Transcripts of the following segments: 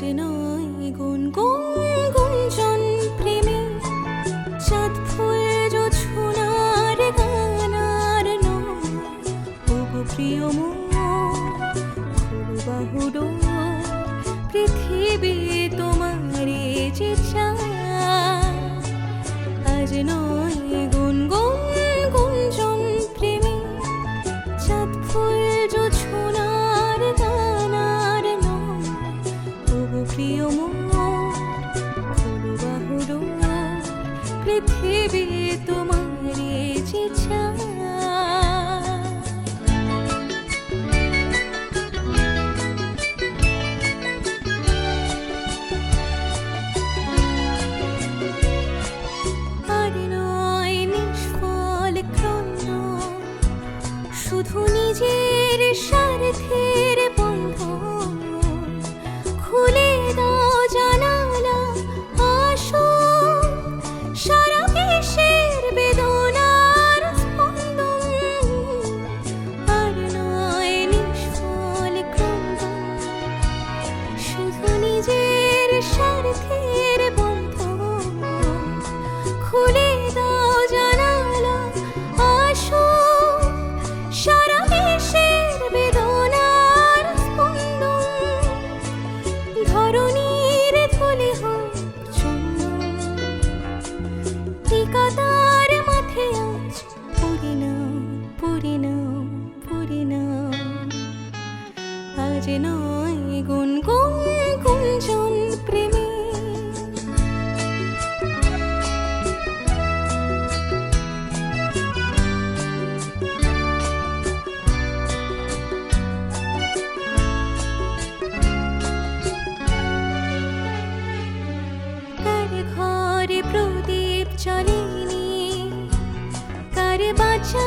যে নয় গুন গুঞ্জন প্রেমী। চাঁদ ফুল জোছনার গানার নয়। ওগো পৃথিবী তোমার যে ছায়া। আজ নয় পৃথিবী তোমারই শুধু নিজের স্বার্থের কাজ নয় গুনগুন গুঞ্জন প্রেমী। প্রদীপ চলেনি কারে বাঁচা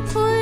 to put